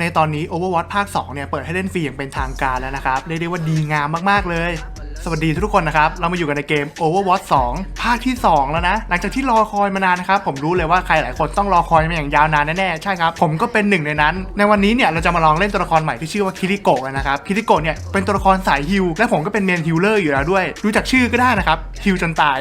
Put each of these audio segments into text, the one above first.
ในตอนนี้ Overwatch ภาค 2 เนี่ย เปิดให้เล่นฟรีอย่างเป็นทางการแล้วนะครับ เรียกได้ว่าดีงามมากๆเลย สวัสดีทุกคนนะครับ เรามาอยู่กันในเกม Overwatch 2 ภาคที่ 2 แล้วนะ หลังจากที่รอคอยมานานนะครับ ผมรู้เลยว่าใครหลายคนต้องรอคอยมาอย่างยาวนานแน่ๆ ใช่ครับ ผมก็เป็นหนึ่งในนั้น ในวันนี้เนี่ย เราจะมาลองเล่นตัวละครใหม่ที่ชื่อว่าคิริโกะนะครับ คิริโกะเนี่ย เป็นตัวละครสายฮิลและผมก็เป็นเมนฮิลเลอร์อยู่แล้วด้วย ดูจากชื่อก็ได้นะครับ ฮิลจนตาย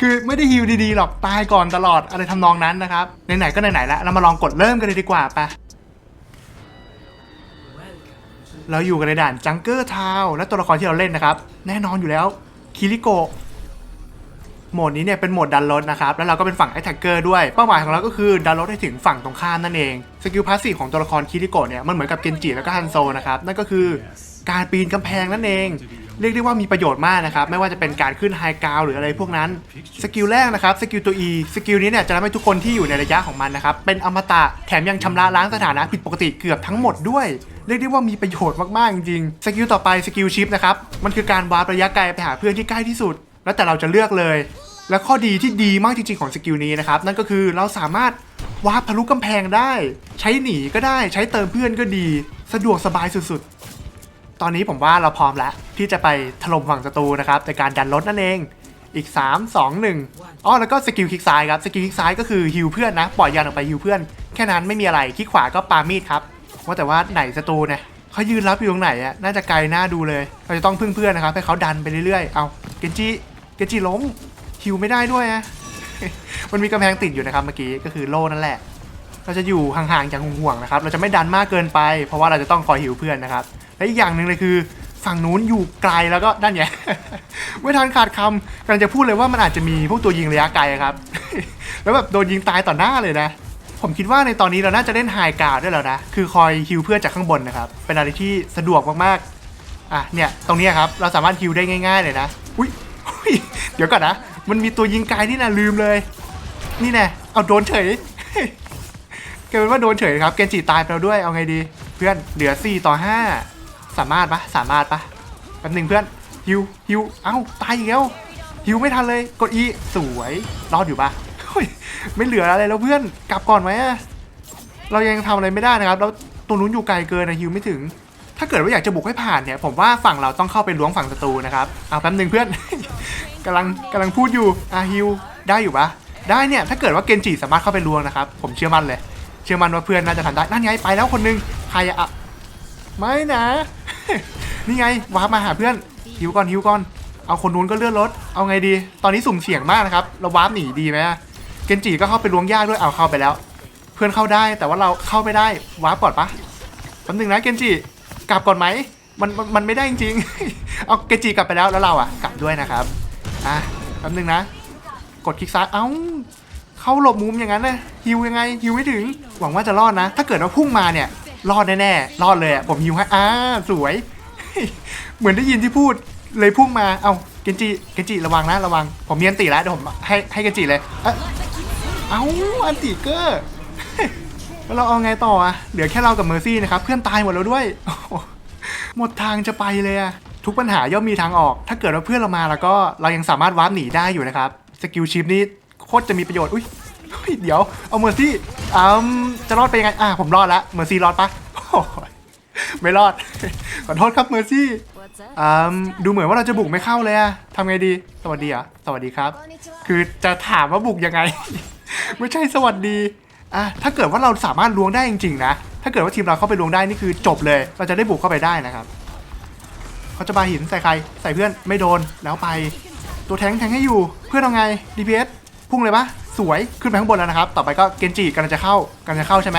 คือไม่ได้ฮิลดีๆหรอกตายก่อนตลอดอะไรทำนองนั้นนะครับไหนๆก็ไหนๆแล้วเรามาลองกดเริ่มกันเลยดีกว่าไปะ เราอยู่กันในด่านจังเกอร์ทาวและตัวละครที่เราเล่นนะครับ แน่นอนอยู่แล้วคิริโกะโหมดนี้เนี่ยเป็นโหมดดันรถนะครับ แล้วเราก็เป็นฝั่งไอแท็กเกอร์ด้วย เป้าหมายของเราก็คือดันรถให้ถึงฝั่งตรงข้ามนั่นเอง สกิลพาสซีฟของตัวละครคิริโกะเนี่ยมันเหมือนกับเกนจิแล้วก็ฮันโซนะครับ นั่นก็คือการปีนกำแพงนั่นเอง เรียกได้ว่ามีประโยชน์มากนะครับไม่ว่าจะเป็นการขึ้นไฮกราวหรืออะไรพวกนั้นสกิลแรกนะครับสกิลตัว E สกิลนี้เนี่ยจะทำให้ทุกคนที่อยู่ในระยะของมันนะครับเป็นอมตะแถมยังชำระล้างสถานะผิดปกติเกือบทั้งหมดด้วยเรียกได้ว่ามีประโยชน์มากๆจริงๆสกิลต่อไปสกิลชิปนะครับมันคือการวาร์ประยะไกลไปหาเพื่อนที่ใกล้ที่สุด แล้วแต่เราจะเลือกเลย และข้อดีที่ดีมากจริง ๆของสกิลนี้นะครับนั่นก็คือเราสามารถวาร์ปทะลุกำแพงได้ ใช้หนีก็ได้ใช้เติมเพื่อนก็ดี สะดวกสบายสุดๆ ตอนนี้ผมว่าเราพร้อมแล้ว ที่จะไปถล่มฝั่งศัตรูนะครับในการดันรถนั่นเองอีก 3 2 1อ๋อแล้วก็สกิลคลิกซ้ายครับสกิลคลิกซ้ายก็คือฮิวเพื่อนนะปล่อยยานออกไปฮิวเพื่อนแค่นั้นไม่มีอะไรคลิกขวาก็ปามีดครับว่าแต่ว่าไหนศัตรูเนี่ยเขายืนรับอยู่ตรงไหนอะน่าจะไกลหน้าดูเลย เราจะต้องพึ่งเพื่อนนะครับให้เขาดันไปเรื่อยๆเอาเกนจิเกนจิล้มฮิวไม่ได้ด้วยอะมันมีกำแพงติดอยู่นะครับเมื่อกี้ก็คือโล่นั่นแหละ เราจะอยู่ห่างๆจากห่วงๆนะครับเราจะไม่ดันมากเกินไป เพราะว่าเราจะต้องคอยหิวเพื่อนนะครับ และอีกอย่างหนึ่งเลยคือ ฝั่งนู้นอยู่ไกลแล้วก็นั่นไงไม่ทันขาดคำกำลังจะพูดเลยว่ามันอาจจะมีพวกตัวยิงระยะไกลครับ แล้วแบบโดนยิงตายต่อหน้าเลยนะ ผมคิดว่าในตอนนี้เราน่าจะเล่นไฮการ์ดด้แล้วนะ คือคอยฮิวเพื่อนจากข้างบนนะครับ เป็นอะไรที่สะดวกมากๆ อะเนี่ยตรงนี้ครับเราสามารถฮิวได้ง่าย ๆ เลยนะ อุ้ยอุ๊ยเดี๋ยวก่อนนะ มันมีตัวยิงไกลนี่นะลืมเลย นี่แน่เอาโดนเฉยกลายเป็นว่าโดนเฉยครับ เกนจิตายไปแล้วด้วย เอาไงดี เพื่อนเหลือ 4 ต่อ 5 สามารถปะสามารถปะแป๊บหนึ่งเพื่อนฮิวฮิวเอ้าตายอีกแล้วฮิวไม่ทันเลยกด E สวยรอดอยู่ปะไม่เหลืออะไรแล้วเพื่อนกลับก่อนไหมอะเรายังทำอะไรไม่ได้นะครับแล้วตรงนู้นอยู่ไกลเกินนะฮิวไม่ถึง ถ้าเกิดว่าอยากจะบุกให้ผ่านเนี่ยผมว่าฝั่งเราต้องเข้าไปล้วงฝั่งศัตรูนะครับเอาแป๊บหนึ่งเพื่อนกำลังกำลังพูดอยู่อะฮิวได้อยู่ปะได้เนี่ยถ้าเกิดว่าเกนจิสามารถเข้าไปล้วงนะครับผมเชื่อมั่นเลย เชื่อมั่นว่าเพื่อนน่าจะทำได้นั่นไงไปแล้วคนหนึงใครอะไม่นะ นี่ไงวาร์ปมาหาเพื่อนฮิวก่อนฮิวก่อน เอาคนนู้นก็เลื่อนรถ เอาไงดี ตอนนี้สุ่มเสี่ยงมากนะครับ เราวาร์ปหนีดีไหมเกนจิก็เข้าไปล้วงยากด้วย เอาเข้าไปแล้ว เพื่อนเข้าได้ แต่ว่าเราเข้าไม่ได้ วาร์ปก่อนปะแป๊บนึงนะเกนจิ กลับก่อนไหมมันมันมันไม่ได้จริงๆ เอาเกนจิกลับไปแล้ว แล้วเราอะกลับด้วยนะครับ อะแป๊บนึงนะ กดคลิกซ้าย เอ้า เข้าหลบมุมอย่างนั้นนะฮิวยังไงฮิวไม่ถึง หวังว่าจะรอดนะ ถ้าเกิดว่าพุ่งมาเนี่ย รอดแน่ๆรอดเลยอะผมฮิวให้อ่าสวย เหมือนได้ยินที่พูดเลยพุ่งมาเอ้าเกนจิเกนจิระวังนะระวัง ผมมีอันติแล้วเดี๋ยวผมให้ให้เกนจิเลยเอ้าเอ้าอันติเกอร์แล้วเราเอาไงต่ออะเหลือแค่เรากับเมอร์ซี่นะครับเพื่อนตายหมดแล้วด้วยหมดทางจะไปเลยอะทุกปัญหาย่อมมีทางออก ถ้าเกิดว่าเพื่อนเรามาแล้วก็เรายังสามารถวาร์ปหนีได้อยู่นะครับสกิลชิปนี้โคตรจะมีประโยชน์อุ้ย เดี๋ยว เอาเมอร์ซี่อืมจะรอดไปยังไง อ่าผมรอดแล้วเมอร์ซี่รอดปะโอ้โหไม่รอด ขอโทษครับเมอร์ซี่อืมดูเหมือนว่าเราจะบุกไม่เข้าเลยอะทำไงดี สวัสดีเหรอสวัสดีครับ คือจะถามว่าบุกยังไง ไม่ใช่สวัสดีอะถ้าเกิดว่าเราสามารถล้วงได้จริงๆนะ ถ้าเกิดว่าทีมเราเข้าไปล้วงได้นี่คือจบเลย เราจะได้บุกเข้าไปได้นะครับเขาจะบาหินใส่ใคร ใส่เพื่อนไม่โดนแล้วไป ตัวแทงแทงให้อยู่ เพื่อนเอาไง DPS พุ่งเลยปะ สวยขึ้นไปข้างบนแล้วนะครับ ต่อไปก็เกนจิกำลังจะเข้ากำลังจะเข้าใช่ไหม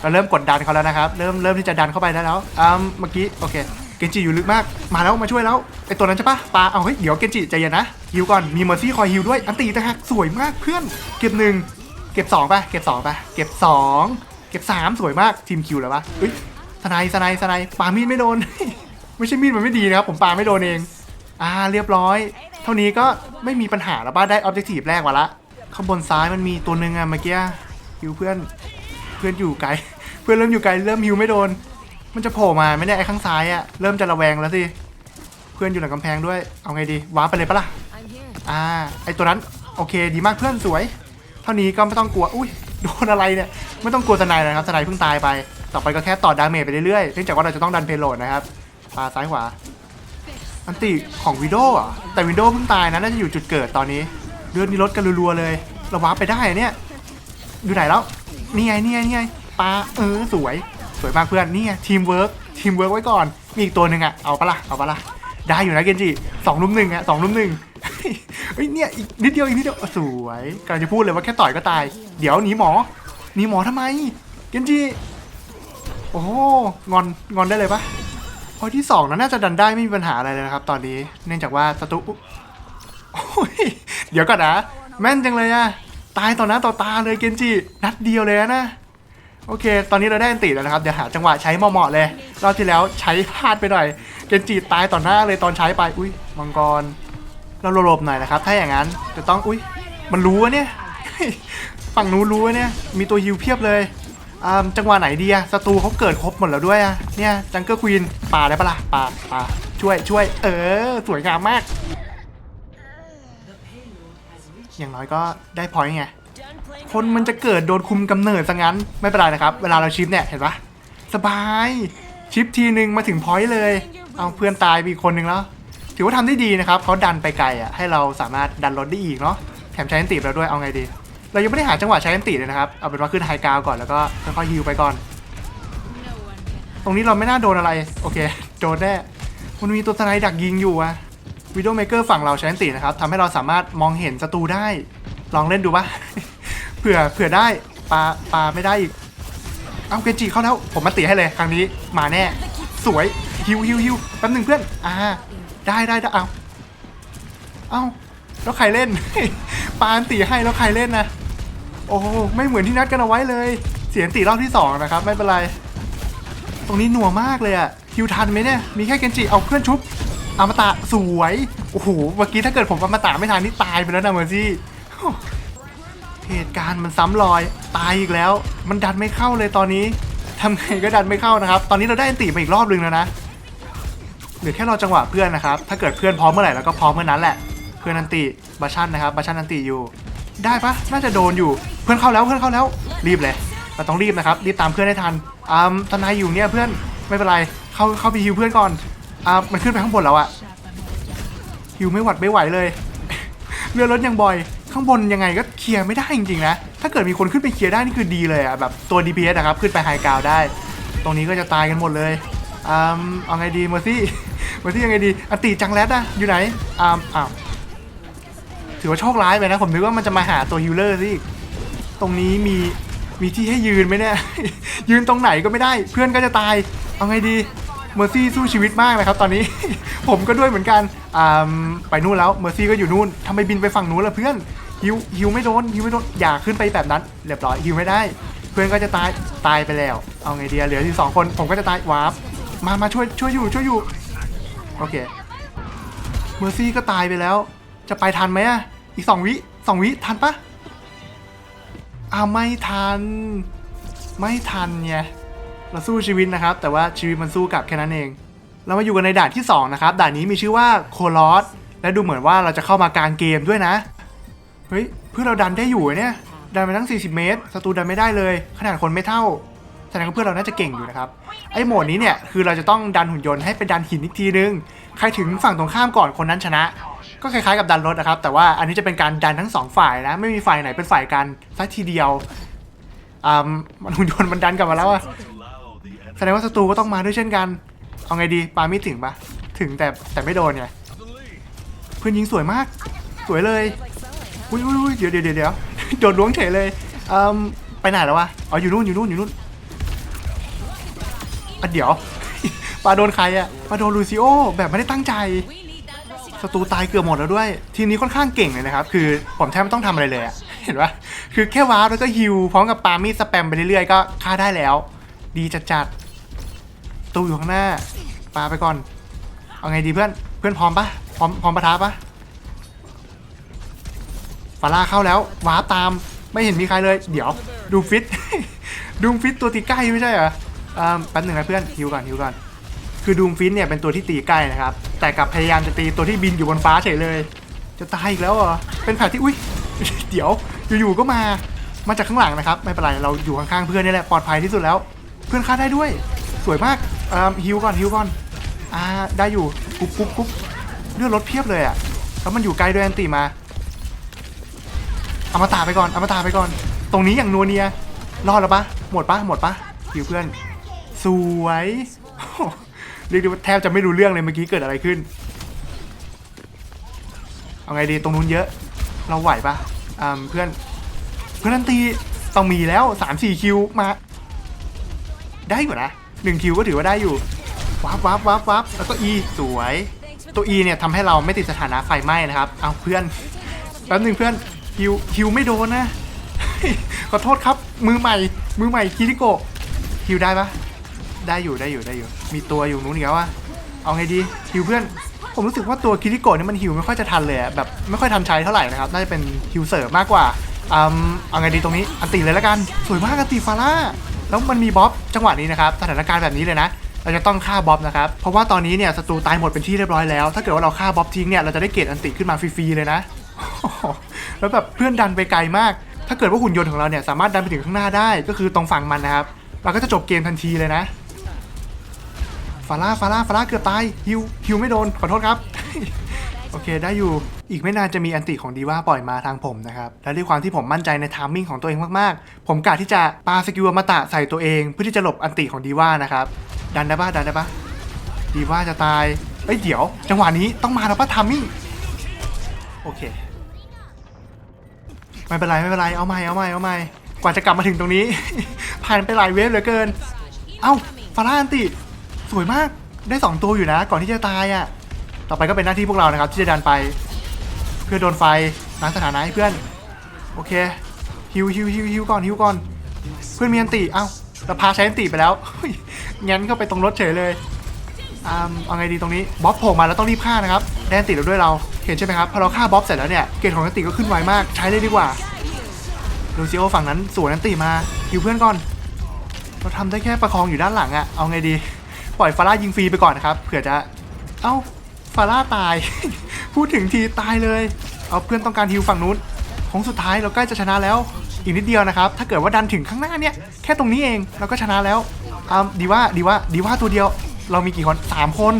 เราเริ่มกดดันเขาแล้วนะครับ เริ่มเริ่มที่จะดันเข้าไปได้แล้วอ่าเมื่อกี้โอเค เกนจิอยู่ลึกมาก มาแล้วมาช่วยแล้วไอตัวนั้นใช่ปะปลาเอาเฮ้ยเดี๋ยวเกนจิใจเย็นนะฮิวก่อนมีเมอร์ซี่คอยฮิวด้วยอันตีนะฮะสวยมากเพื่อนเก็บหนึ่งเก็บสองไปเก็บสองไปเก็บสองเก็บสามสวยมากทีมคิวแล้วปะเฮ้ยสไนด์สไนด์สไนด์ปามีดไม่โดน ไม่ใช่มีดมันไม่ดีนะครับผมปาไม่โดนเอง อ่าเรียบร้อย เท่านี้ก็ไม่มีปัญหาแล้วบ้าได้ออบเจกตีฟแรกมาละ ข้างบนซ้ายมันมีตัวหนึ่งอะเมื่อกี้ฮิวเพื่อนเพื่อนอยู่ไกล เพื่อนเริ่มอยู่ไกลเริ่มฮิวไม่โดน มันจะโผล่มาไม่ได้ไอ้ข้างซ้ายอะเริ่มจะระแวงแล้วสิเพื่อนอยู่หลังกำแพงด้วยเอาไงดีว้าร์ปไปเลยปะล่ะ I'm here. อ่าไอตัวนั้นโอเคดีมากเพื่อนสวย เท่านี้ก็ไม่ต้องกลัวอุ้ยโดนอะไรเนี่ยไม่ต้องกลัวทนายนะครับทนายเพิ่งตายไป ต่อไปก็แค่ต่อดาเมจไปเรื่อยๆเนื่องจากว่าเราจะต้องดันเพลโลดนะครับปาซ้ายขวาอันติของวิดโดอะแต่วิดโดเพิ่งตายนะน่าจะอยู่จุดเกิดตอนนี้ เลือดนี่ลดกันรัวๆเลยเราวาร์ปไปได้เนี่ยอยู่ไหนแล้วนี่ไงนี่ไงนี่ไงปลาเออสวย สวยมากเพื่อนนี่ไงทีมเวิร์กทีมเวิร์กไว้ก่อน มีอีกตัวหนึ่งอะเอาปะล่ะเอาปะล่ะได้อยู่นะเกนจิสองลุมหนึ่งอะสองลุมหนึ่งเฮ้ยเนี่ยอีกนิดเดียวอีกนิดเดียวสวยกำลังจะพูดเลยว่าแค่ต่อยก็ตาย เดี๋ยวหนีหมอหนีหมอทำไมเกนจิโอ้โหงอนงอนได้เลยปะพอที่สองนั้นน่าจะดันได้ไม่มีปัญหาอะไรเลยนะครับ ตอนนี้เนื่องจากว่าศัตรูอุ๊ยโอ้ย เดี๋ยวก่อนนะ แม่นจังเลยอะตายต่อหน้าต่อตาเลยเกนจิ นัดเดียวเลยนะ โอเค ตอนนี้เราได้อันติแล้วนะครับ เดี๋ยวหาจังหวะใช้เหมาะๆเลย รอบที่แล้วใช้พลาดไปหน่อย เกนจิตายต่อหน้าเลยตอนใช้ไป อุ้ยมังกร เราหลบหน่อยนะครับ ถ้าอย่างนั้นจะต้อง อุ้ยมันรู้วเนี่ย ฝั่งนู้นรู้วเนี่ย มีตัวฮิวเพียบเลยอ่าจังหวะไหนดีอะศัตรูเขาเกิดครบหมดแล้วด้วยอะเนี่ย จังเกอร์ควีนป่าได้ปะล่ะป่าป่าช่วยช่วย เออ สวยงามมาก อย่างน้อยก็ได้พอยต์ไง คนมันจะเกิดโดนคุมกำเนิดซะงั้น ไม่เป็นไรนะครับ เวลาเราชิปเนี่ยเห็นปะสบาย ชิปทีนึงมาถึงพอยต์เลย เอาเพื่อนตายอีกคนนึงแล้ว ถือว่าทำได้ดีนะครับเขาดันไปไกลอะให้เราสามารถดันรถได้อีกเนาะ แถมใช้แอนติเราด้วย เอาไงดี เรายังไม่ได้หาจังหวะใช้แอนติเลยนะครับ เอาเป็นว่าขึ้นไฮกราวก่อนแล้วก็ค่อยๆฮิวไปก่อน ตรงนี้เราไม่น่าโดนอะไร โอเค โดนแน่มันมีตัวสไนด์ดักยิงอยู่อะ วิดีโอเมเกอร์ฝั่งเราใช้แอนตินะครับทำให้เราสามารถมองเห็นศัตรูได้ ลองเล่นดูปะเผื่อเผื่อได้ปลาปลาไม่ได้อีก เอาเกจิเข้าแล้ว ผมมาตีให้เลยครั้งนี้มาแน่ สวยฮิวฮิวฮิวแป๊บหนึ่งเพื่อน อ่า ได้ได้ได้เอาเอาแล้วใครเล่น ปาอันตีให้แล้วใครเล่นนะ โอ้ไม่เหมือนที่นัดกันเอาไว้เลย เสียงตีรอบที่สองนะครับ ไม่เป็นไร ตรงนี้หนัวมากเลยอะฮิวทันไหมเนี่ย มีแค่เกนจิเอาเพื่อนชุบ อมตะสวย โอ้โห เมื่อกี้ถ้าเกิดผมอมตะไม่ทันนี่ตายไปแล้วนะเมอร์ซี่เหตุการณ์มันซ้ำรอย ตายอีกแล้ว มันดันไม่เข้าเลยตอนนี้ทำไงก็ดันไม่เข้านะครับ ตอนนี้เราได้อันติมาอีกรอบนึงแล้วนะ เหลือแค่รอจังหวะเพื่อนนะครับ ถ้าเกิดเพื่อนพร้อมเมื่อไหร่แล้วก็พร้อมเมื่อนั้นแหละ เพื่อนอันติบาชันนะครับบาชันอันติอยู่ ได้ปะน่าจะโดนอยู่ เพื่อนเข้าแล้วเพื่อนเข้าแล้ว รีบเลย เราต้องรีบนะครับ รีบตามเพื่อนให้ทันอ่าทนายอยู่เนี่ยเพื่อน ไม่เป็นไร เข้าเข้าไปฮิวเพื่อนก่อน อ่ามันขึ้นไปข้างบนแล้วอะฮิวไม่หวัดไม่ไหวเลย เรือรถยังบ่อย ข้างบนยังไงก็เคลียร์ไม่ได้จริงๆนะ ถ้าเกิดมีคนขึ้นไปเคลียร์ได้นี่คือดีเลยอะแบบตัว DPS นะครับขึ้นไปไฮกราวได้ ตรงนี้ก็จะตายกันหมดเลยอ่าเอาไงดีเมอร์ซี่เมอร์ซี่ยังไงดีอติจังแรดอะอยู่ไหนอ่าอ้าวถือว่าโชคร้ายไปนะผมนึกว่ามันจะมาหาตัวฮิลเลอร์สิตรงนี้มีมีที่ให้ยืนไหมเนี่ย ยืนตรงไหนก็ไม่ได้ เพื่อนก็จะตาย เอาไงดี เมอร์ซี่สู้ชีวิตมากนะครับตอนนี้ ผมก็ด้วยเหมือนกันไปนู่นแล้วเมอร์ซี่ก็อยู่นู่นทำไมบินไปฝั่งนู้นล่ะเพื่อนฮิวฮิวไม่โดนฮิวไม่โดนอย่าขึ้นไปแบบนั้นเรียบร้อยฮิวไม่ได้ เพื่อนก็จะตายตายไปแล้ว เอาไงดีอะเหลือที่สองคนผมก็จะตายวาร์ปมามาช่วยช่วยอยู่ช่วยอยู่โอเคเมอร์ซี่ก็ตายไปแล้ว จะไปทันไหมอะอีกสองวิสองวิทันปะอ้าวไม่ทัน ไม่ทันไง เราสู้ชีวิตนะครับ แต่ว่าชีวิตมันสู้กลับแค่นั้นเอง เรามาอยู่กันในด่านที่2นะครับด่านนี้มีชื่อว่าโคลอสและดูเหมือนว่าเราจะเข้ามากลางเกมด้วยนะเฮ้ยเพื่อเราดันได้อยู่เนี่ยดันไปตั้ง 40 เมตรศัตรูดันไม่ได้เลย ขนาดคนไม่เท่าแสดงว่าเพื่อนเราน่าจะเก่งอยู่นะครับไอ้โหมดนี้เนี่ยคือเราจะต้องดันหุ่นยนต์ให้ไปดันหินอีกทีนึงใครถึงฝั่งตรงข้ามก่อนคนนั้นชนะ ก็คล้ายๆกับดันรถนะครับ แต่ว่าอันนี้จะเป็นการดันทั้งสองฝ่ายนะไม่มีฝ่ายไหนเป็นฝ่ายกันสักทีเดียวอ่ามันหุ่นยนต์มันดันกลับมาแล้วอะ แสดงว่าศัตรูก็ต้องมาด้วยเช่นกัน เอาไงดีปาไม่ถึงปะถึงแต่แต่ไม่โดนไงเพื่อนยิงสวยมาก สวยเลยอุ้ยอุ้ยเดี๋ยวเดี๋ยวเดี๋ยวเดี๋ยวโดนล้วงเฉยเลยอืมไปไหนแล้ววะอ๋ออยู่นู่นอยู่นู่นอยู่นู่นอะเดี๋ยวปาโดนใครอะปาโดนลูซิโอแบบไม่ได้ตั้งใจศัตรูตายเกือบหมดแล้วด้วย ทีมนี้ค่อนข้างเก่งเลยนะครับ คือผมแทบไม่ต้องทำอะไรเลยอะเห็นปะคือแค่ว้าวแล้วก็ฮิวพร้อมกับปามีสแปมไปเรื่อยๆก็ฆ่าได้แล้ว ดีจัดจัดๆ ตู้อยู่ข้างหน้าปาไปก่อน เอาไงดีเพื่อน เพื่อนพร้อมปะพร้อมพร้อมปะทะปะฟาร่าเข้าแล้วว้าร์ปตาม ไม่เห็นมีใครเลย เดี๋ยวดูฟิต ดูฟิตตัวตีใกล้ไม่ใช่เหรออ่าแป๊บหนึ่งนะเพื่อนฮิวก่อนฮิวก่อน คือดูฟินเนี่ยเป็นตัวที่ตีใกล้นะครับ แต่กับพยายามจะตีตัวที่บินอยู่บนฟ้าเฉยเลย จะตายอีกแล้วเหรอ เป็นแผลที่อุ้ย เดี๋ยวอยู่ๆก็มา มาจากข้างหลังนะครับ ไม่เป็นไรเราอยู่ข้างๆเพื่อนนี่แหละปลอดภัยที่สุดแล้ว เพื่อนฆ่าได้ด้วย สวยมาก อ่าฮิวก่อนฮิวก่อนอ่าได้อยู่กุ๊บกุ๊บกุ๊บเลือดรถเพียบเลยอะแล้วมันอยู่ไกลด้วยแอนติมาเอามาตาไปก่อนเอามาตาไปก่อน ตรงนี้อย่างนัวเนียรอดแล้วปะหมดปะหมดปะฮิวเพื่อน สวยเรียกได้ว่าแทบจะไม่รู้เรื่องเลยเมื่อกี้เกิดอะไรขึ้น เอาไงดีตรงนู้นเยอะ เราไหวปะอ่าเพื่อน เพื่อนันตีต้องมีแล้วสามสี่คิวมา ได้อยู่นะ หนึ่งคิวก็ถือว่าได้อยู่วับวับวับวับแล้วก็อีสวย ตัวอีเนี่ยทำให้เราไม่ติดสถานะไฟไหม้นะครับ เอาเพื่อน แป๊บหนึ่งเพื่อนคิวคิวไม่โดนนะ ขอโทษครับ มือใหม่ มือใหม่คิริโกะคิวได้ปะได้อยู่ได้อยู่ได้อยู่ มีตัวอยู่นู้นอีกแล้ววะเอาไงดีคิวเพื่อน ผมรู้สึกว่าตัวคิริโกะเนี่ยมันฮิวไม่ค่อยจะทันเลยอะแบบไม่ค่อยทันใช้เท่าไหร่นะครับ น่าจะเป็นฮิวเสริมมากกว่าอืมเอาไงดีตรงนี้ อันติเลยแล้วกัน สวยมากอันติฟาร่า แล้วมันมีบ๊อบจังหวะนี้นะครับสถานการณ์แบบนี้เลยนะ เราจะต้องฆ่าบ๊อบนะครับ เพราะว่าตอนนี้เนี่ยศัตรูตายหมดเป็นที่เรียบร้อยแล้ว ถ้าเกิดว่าเราฆ่าบ๊อบทิ้งเนี่ยเราจะได้เกรดอันติขึ้นมาฟรีๆเลยนะ แล้วแบบเพื่อนดันไปไกลมาก ถ้าเกิดว่าหุ่นยนต์ของเราเนี่ยสามารถดันไปถึงข้างหน้าได้ ก็คือตรงฝั่งมันนะครับ เราก็จะจบเกมทันทีเลยนะ ฟาร่าฟาร่าฟาร่าเกือบตายฮิวฮิวไม่โดนขอโทษครับ โอเคได้อยู่อีกไม่นานจะมีอันติของดีว่าปล่อยมาทางผมนะครับและด้วยความที่ผมมั่นใจในทามมิ่งของตัวเองมากๆ ผมกะที่จะปาสกิลอมตะใส่ตัวเองเพื่อที่จะหลบอันติของดีว่านะครับดันได้ปะดันได้ปะดีว่าจะตายเอ้ยเดี๋ยว จังหวะนี้ต้องมาแล้วปะทามมิ่งโอเคไม่เป็นไรไม่เป็นไรเอาใหม่เอาใหม่เอาใหม่กว่าจะกลับมาถึงตรงนี้ ผ่านไปหลายเวฟเหลือเกิน เอ้าฟาร่าอันติสวยมากได้ 2 ตัวอยู่นะ ก่อนที่จะตายอะ่ะ ต่อไปก็เป็นหน้าที่พวกเรานะครับ ที่จะดันไป เพื่อโดนไฟล้างสถานะให้เพื่อน โอเคฮิวฮิวฮิวฮิวก่อนฮิวก่อน เพื่อนมีอันติเอ้าเราพาใช้อันติไปแล้วงั้นเข้าไปตรงรถเฉยเลยอ่าเอาไงดีตรงนี้บ๊อบโผล่มาแล้วต้องรีบฆ่านะครับได้อันติแล้วด้วยเราเห็นใช่ไหมครับพอเราฆ่าบ๊อบเสร็จแล้วเนี่ยเกรดของอันติก็ขึ้นไวมากใช้เลยดีกว่าดูซิโอฝั่งนั้นสวนอันติมาฮิวเพื่อนก่อน เราทำได้แค่ประคองอยู่ด้านหลังอะเอาไงดี ปล่อยฟาร่ายิงฟรีไปก่อนนะครับเผื่อจะ เอ้า ฟาร่าตาย พูดถึงทีตายเลย เอาเพื่อนต้องการฮิวฝั่งนู้นของสุดท้ายเราใกล้จะชนะแล้ว อีกนิดเดียวนะครับ ถ้าเกิดว่าดันถึงข้างหน้าเนี่ย แค่ตรงนี้เองเราก็ชนะแล้วอ่าดีว่าดีว่าดีว่าตัวเดียว เรามีกี่คนสามคน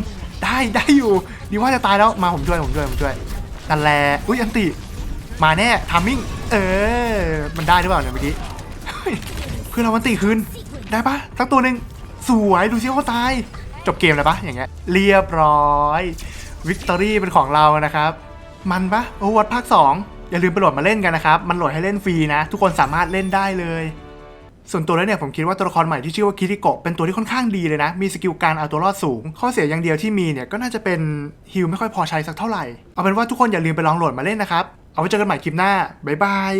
ได้ได้อยู่ ดีว่าจะตายแล้วมาผมช่วยผมช่วยผมช่วยนั่นแหละอุ้ยอันติมาแน่ทามมิ่งเออ มันได้หรือเปล่าเนี่ยเมื่อกี้เพื่อนเรามันตีคืนได้ปะสักตัวหนึ่งสวยดูซิว่าตาย จบเกมเลยปะอย่างเงี้ยเรียบร้อย วิกตอรี่เป็นของเรานะครับ มันปะโอวัตภาค 2 อย่าลืมไปโหลดมาเล่นกันนะครับ มันโหลดให้เล่นฟรีนะ ทุกคนสามารถเล่นได้เลย ส่วนตัวแล้วเนี่ยผมคิดว่าตัวละครใหม่ที่ชื่อว่าคิริโกะเป็นตัวที่ค่อนข้างดีเลยนะ มีสกิลการเอาตัวรอดสูง ข้อเสียอย่างเดียวที่มีเนี่ยก็น่าจะเป็นฮิลไม่ค่อยพอใช้สักเท่าไหร่เอาเป็นว่าทุกคนอย่าลืมไปลองโหลดมาเล่นนะครับเอาไว้เจอกันใหม่คลิปหน้าบ๊ายบาย